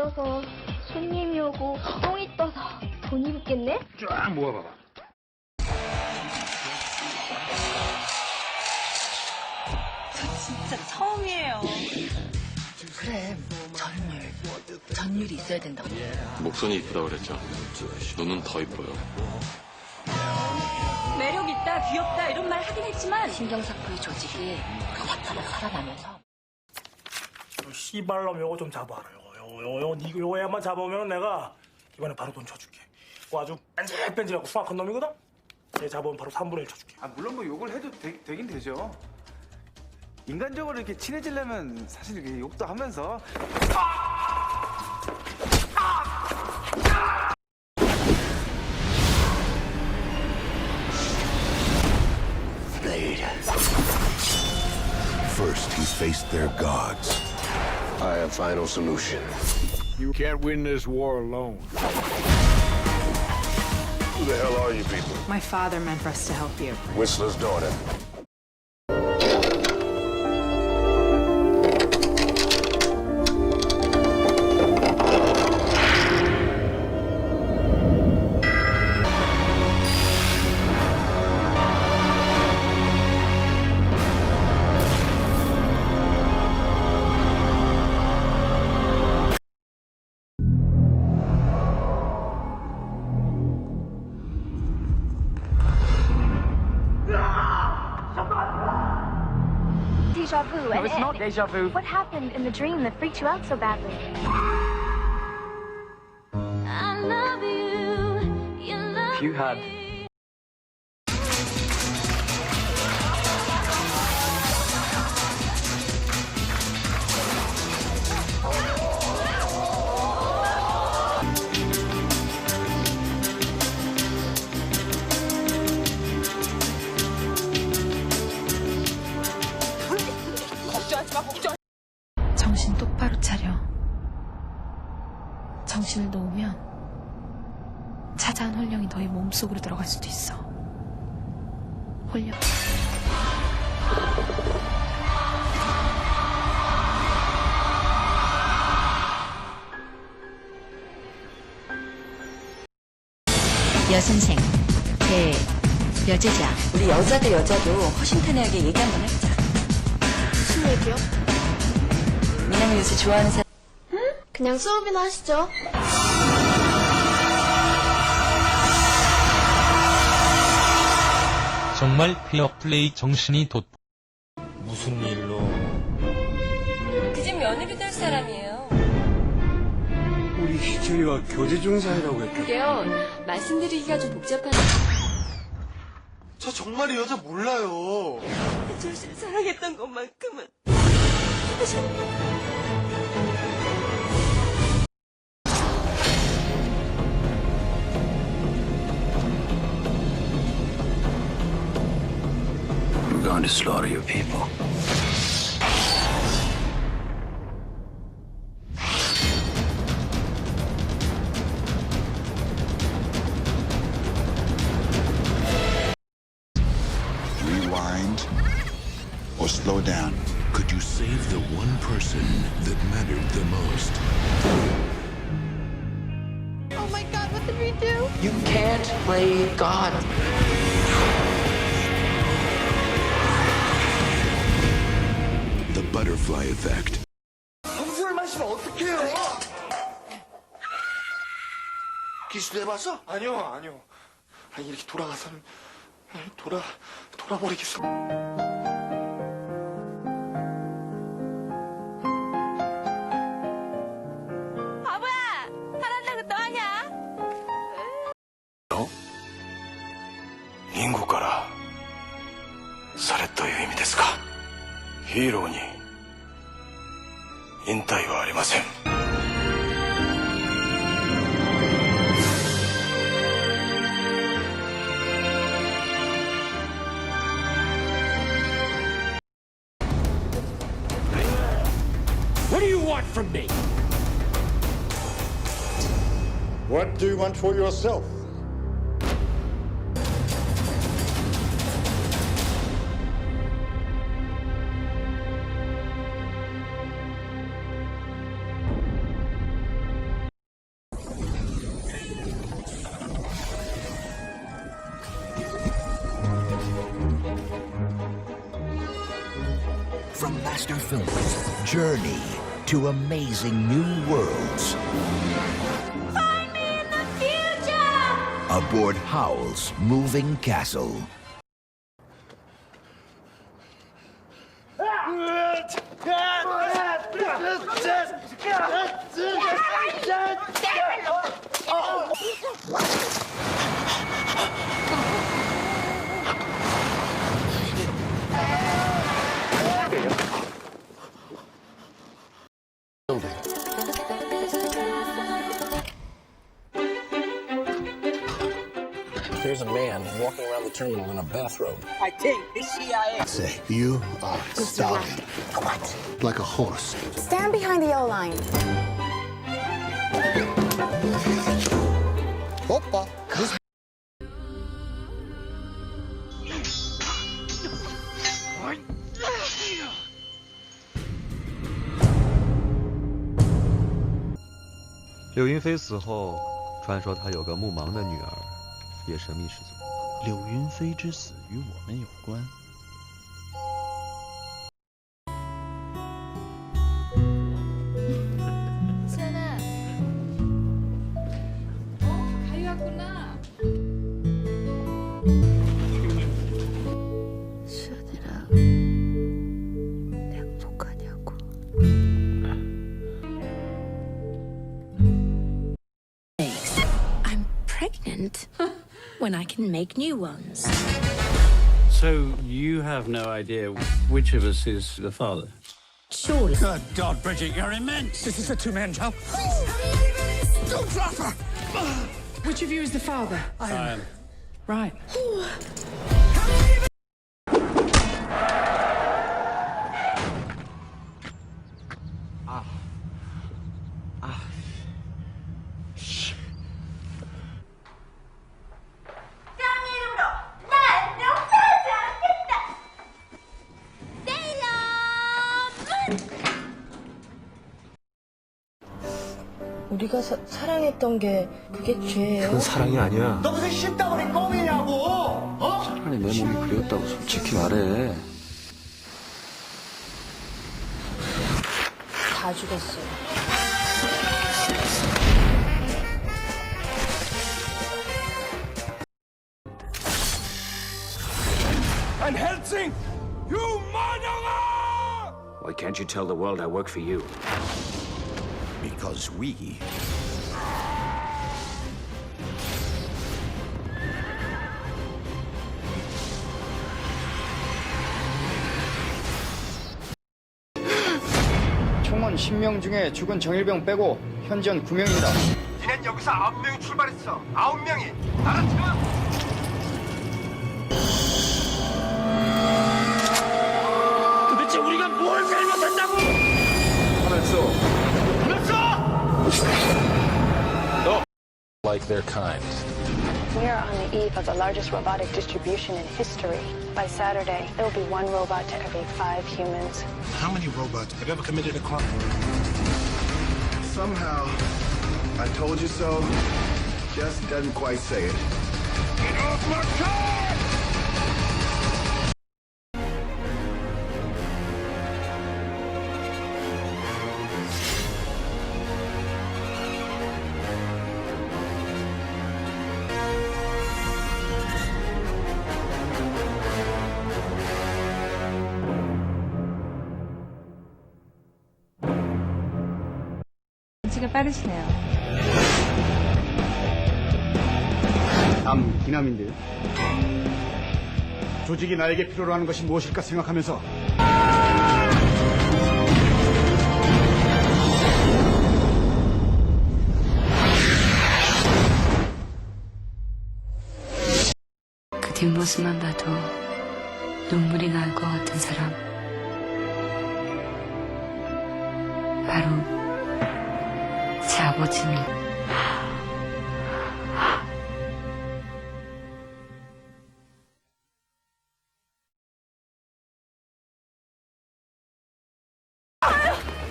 떠서 손님이 오고 똥이 떠서 돈이 붙겠네 쫙 모아봐봐. 진짜 처음이에요. 그래 전율 전율이 있어야 된다고 목선이 이쁘다 그랬죠. 눈은 더 이뻐요. 매력 있다, 귀엽다 이런 말 하긴 했지만 신경사포의 조직이 그 왔다가 살아나면서 씨발놈 요거 좀 잡아라 요거 요거 요거 요거 니 요거 애만 잡으면 내가 이번에 바로 돈 쳐줄게. 그거 아주 뺀질뺀질하고 수학한 놈이거든? 얘 잡으면 바로 3분의 1 쳐줄게. 아, 물론 뭐 욕을 해도 되, 긴 되죠. 인간적으로 이렇게 친해지려면 사실 이렇게 욕도 하면서. First, he's faced their gods. I have final solution. You can't win this war alone. Who the hell are you people? My father meant for us to help you. Whistler's daughter. Deja vu. What happened in the dream that freaked you out so badly? I love you. You love If you had 혼령. 여선생 대 여제자 우리 여자 대 여자도 허심탄회하게 얘기 한번 해보자. 무슨 얘기요? 미남이 요새 좋아하는 사람 그냥 수업이나 하시죠. 정말 페어플레이 정신이 돋. 무슨 일로 그 집 며느리 될 사람이에요. 우리 희준이가 교제 중 사이라고 했죠. 그게요. 말씀드리기가 좀 복잡한. 저 정말 이 여자 몰라요. 조실 사랑했던 것만큼은. Going slaughter your people. Rewind or slow down. Could you save the one person that mattered the most? Oh my god, what did we do? You can't play God butterfly effect. 성술 마시면 어떡해요? 기수해봤어? 아니요, 아니요. 아니, 이렇게 돌아가서는 돌아 돌아버리겠어. 바보야! 화난다고 또 하냐? インゴからされという意味ですかヒーローに want from me? What do you want for yourself? From Master Films, Journey to amazing new worlds. Find me in the future! Aboard Howl's Moving Castle. There's a man walking around the terminal in a bathrobe. I think the CIA. Say, you are stalling. Like a horse. Stand behind the yellow line. Hoppa. This《柳云飞死后，传说他有个目盲的女儿，也神秘失踪。柳云飞之死与我们有关。Can make new ones. So you have no idea which of us is the father? Surely. Good God, Bridget, you're immense. This is a two-man job. Don't drop her! Which of you is the father? I am. Right. 우리가 사, 사랑했던 게 그게 죄예요? 그건 사랑이 아니야. 너 무슨 씹다버린 껌이냐고! 어? 차라리 내 몸이 그리웠다고 솔직히 말해. 다 죽었어요. Helsing! You murderer! Why can't you tell the world I work for you? Because we 총원 10명 중에 죽은 정일병 빼고 현전 9명입니다. 니넨 여기서 아홉 명이 출발했어. 아홉 명이. 알았지? 도대체 우리가 뭘 잘못했다고? Like their kind. We are on the eve of the largest robotic distribution in history. By Saturday, there will be one robot to every five humans. How many robots have ever committed a crime? Somehow, I told you so just doesn't quite say it. 눈치가 빠르시네요. 다음 기남인데요. 조직이 나에게 필요로 하는 것이 무엇일까 생각하면서 그 뒷모습만 봐도 눈물이 날 것 같은 사람. 바로 제 아버지는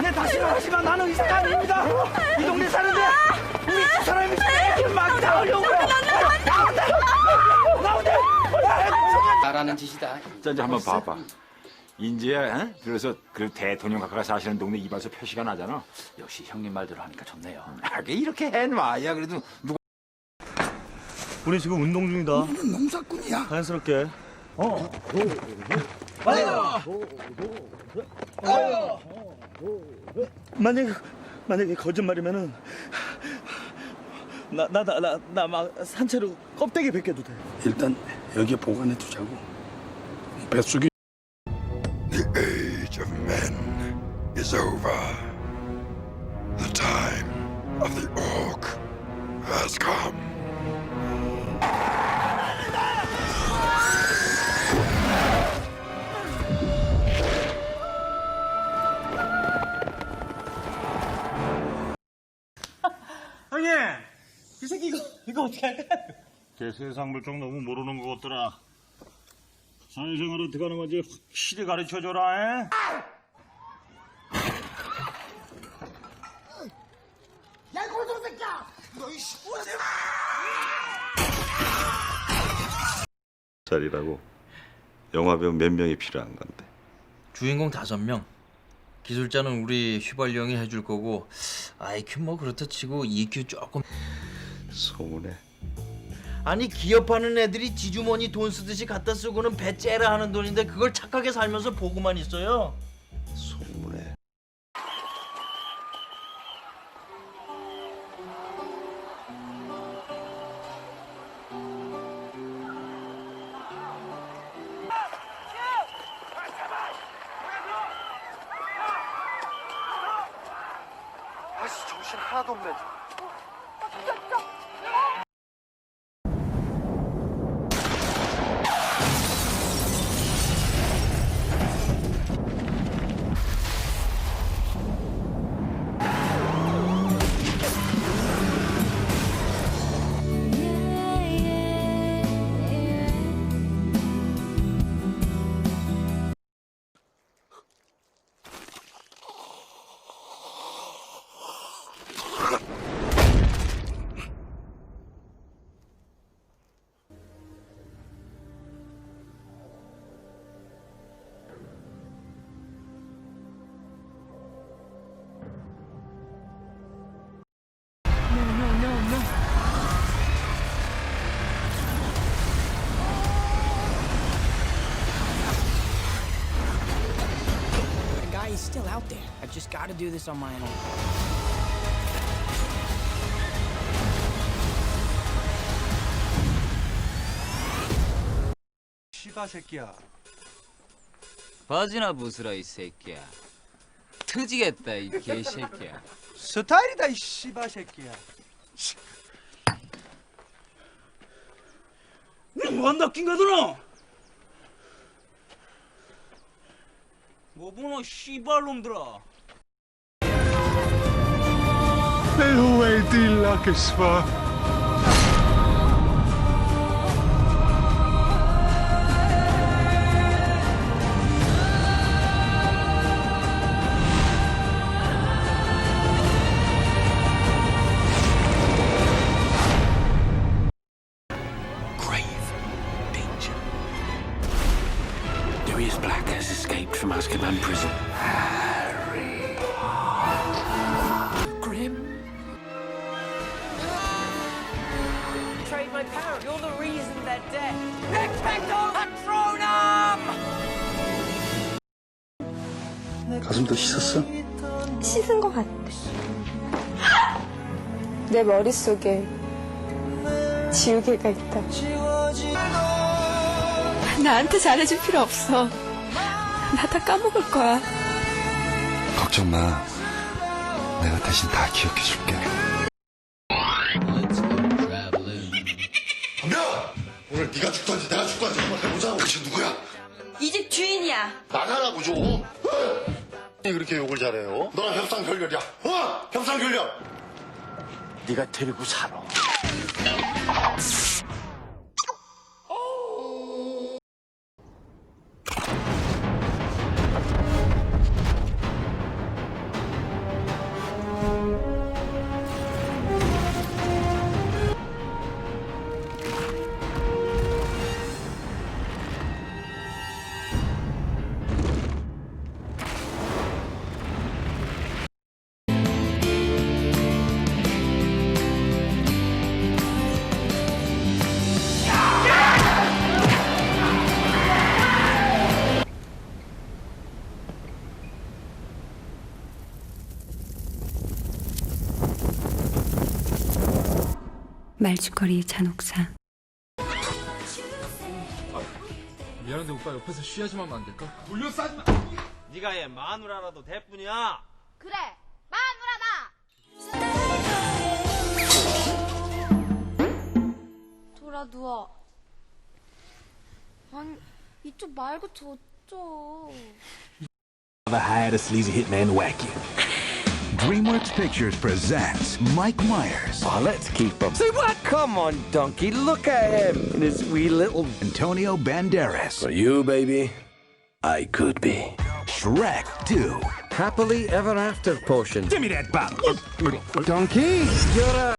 네, 다시 말하지만 나는 의사가 아닙니다. 이 동네 사는데 우리 집 사람이 이렇게 막 나오려고요. 나오대! 나오대! 잘하는 짓이다. 짠지 한번 봐봐. 인제야, 어? 그래서 그 대통령 가까이 사시는 동네 이발소 표시가 나잖아. 역시 형님 말대로 하니까 좋네요. 하게 이렇게 해놔야 그래도 누가 우리 지금 운동 중이다. 너는 농사꾼이야. 자연스럽게. 어. 만약에 만약에 거짓말이면은 나나나나막 산채로 껍데기 벗겨도 돼. 일단 여기에 보관해 두자고. 뱃속이 제 세상 물정 너무 모르는 것 같더라. 사회생활 어떻게 하는 건지 확실히 가르쳐줘라. 에? 자리라고 영화배우 몇 명이 필요한 건데 주인공 다섯 명. 기술자는 우리 휘발유 형이 해줄 거고 IQ 뭐 그렇다 치고 EQ 조금 소문에 아니 기업하는 애들이 지주머니 돈 쓰듯이 갖다 쓰고는 배 째라 하는 돈인데 그걸 착하게 살면서 보고만 있어요 소문에 아씨 정신 하나도 없네. To do this on my own. 씨바 새끼야. 바지나 부스라 이 새끼야 트지겠다 이 개새끼야 스타일이다 이 씨바 새끼야. 너 뭐한다 낀 거더라? 뭐 보노 씨발 놈들아. Elweddy Lacusfa. 씻은 것 같아. 내 머릿속에 지우개가 있다. 나한테 잘해줄 필요 없어. 나 다 까먹을 거야. 걱정 마. 내가 대신 다 기억해 줄게. 오늘 네가 죽던지 내가 죽던지 한번 해보자. 당신 누구야? 이 집 주인이야. 나가라고 좀. 왜 그렇게 욕을 잘해요? 너랑 협상 결렬이야. 어? 협상 결렬. 네가 데리고 살아. 말죽거리 잔혹사 미안한데 오빠 옆에서 쉬하지 마면 안 될까? 물려 싸지 마. 네가 얘 마누라라도 대뿐이야. 그래, 마누라다! 돌아 누워. 아니, 이쪽 말고 저쪽. The hired sleazy hitman wacky. DreamWorks Pictures presents Mike Myers. Oh, let's keep him. Say what? Come on, donkey. Look at him and his wee little. Antonio Banderas. For you, baby, I could be. Shrek 2. Happily ever after potion. Give me that bottle. Donkey, you're a.